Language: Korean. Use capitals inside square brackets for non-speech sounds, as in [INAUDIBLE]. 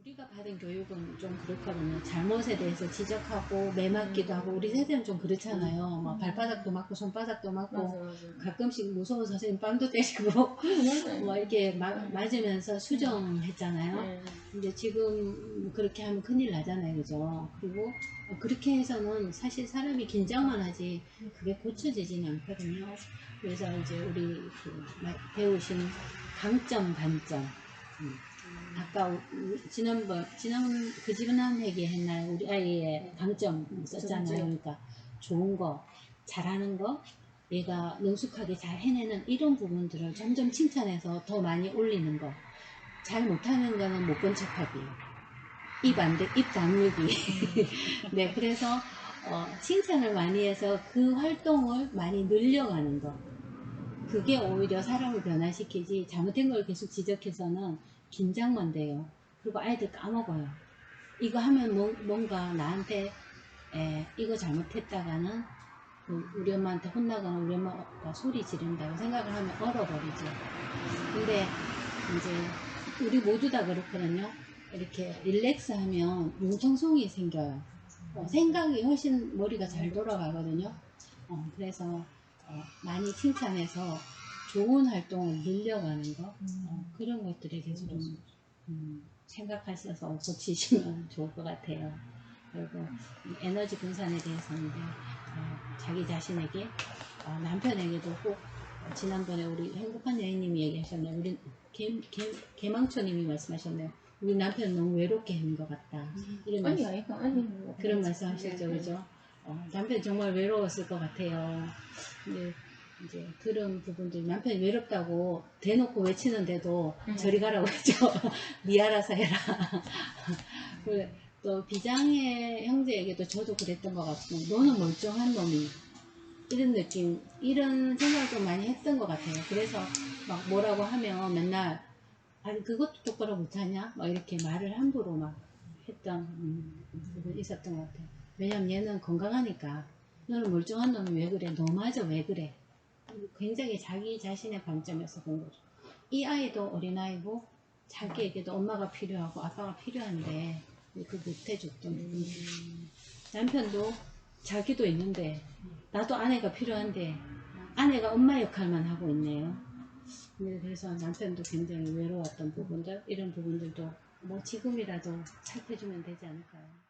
우리가 받은 교육은 좀 그렇거든요. 잘못에 대해서 지적하고 매맞기도 하고 우리 세대는 좀 그렇잖아요. 막 발바닥도 맞고 손바닥도 맞고 맞아 맞아. 가끔씩 무서운 선생님 빵도 때리고. 뭐 이렇게 마- 맞으면서 수정했잖아요. 네. 근데 지금 그렇게 하면 큰일 나잖아요. 그죠? 그리고 그렇게 해서는 사실 사람이 긴장만 하지 그게 고쳐지지는 않거든요. 그래서 이제 우리 그 마- 배우신 강점, 단점. 음. 아까 우- 지난번, 지난, 그 지난 회기 했나요? 우리 아이의 강점 썼잖아요. 그죠. 그러니까 좋은 거, 잘하는 거, 얘가 능숙하게 잘 해내는 이런 부분들을 점점 칭찬해서 더 많이 올리는 거. 잘 못하는 거는 못 본 척하기. 입 안 돼, 입 다물기. [LAUGHS] 네, 그래서 어, 칭찬을 많이 해서 그 활동을 많이 늘려가는 거. 그게 오히려 사람을 변화시키지 잘못된 걸 계속 지적해서는 긴장만 돼요. 그리고 아이들 까먹어요. 이거 하면 뭐- 뭔가 나한테 에, 이거 잘못했다가는 그 우리 엄마한테 혼나거나 우리 엄마가 소리 지른다고 생각을 하면 얼어버리죠. 근데 이제 우리 모두 다 그렇거든요. 이렇게 릴렉스 하면 융통성이 생겨요. 어, 생각이 훨씬 머리가 잘 돌아가거든요. 어, 그래서 어, 많이 칭찬해서 좋은 활동을 늘려가는 거 어, 그런 것들에 대해서 좀 음, 생각하셔서 고치시면 [LAUGHS] 좋을 것 같아요. 그리고 이 에너지 분산에 대해서는 이제, 어, 자기 자신에게 어, 남편에게도 꼭 어, 지난번에 우리 행복한 여인님이 얘기하셨네요. 우리 개, 개, 개망초님이 말씀하셨네요. 우리 남편 너무 외롭게 하는 것 같다. 이런 아니 말씀. 아니 아니 뭐. 그런 말씀 하셨죠, 네, 그죠? 어, 남편이 정말 외로웠을 것 같아요. 근데 이제 그런 부분들 남편이 외롭다고 대놓고 외치는데도 음. 저리 가라고 했죠. 니 [LAUGHS] 알아서 해라. [LAUGHS] 그또 비장의 형제에게도 저도 그랬던 것 같고 너는 멀쩡한 놈이 이런 느낌 이런 생각을 좀 많이 했던 것 같아요. 그래서 막 뭐라고 하면 맨날 아니 그것도 똑바로 못하냐? 막 이렇게 말을 함부로 막 했던 음, 부분이 있었던 것 같아요. 왜냐면 얘는 건강하니까 너는 멀쩡한 놈이 왜 그래? 너마저 왜 그래? 굉장히 자기 자신의 관점에서 본 거죠. 이 아이도 어린아이고 자기에게도 엄마가 필요하고 아빠가 필요한데 그 못해줬던 부분. 남편도 자기도 있는데 나도 아내가 필요한데 아내가 엄마 역할만 하고 있네요. 네, 그래서 남편도 굉장히 외로웠던 부분들 이런 부분들도 뭐 지금이라도 살펴주면 되지 않을까요?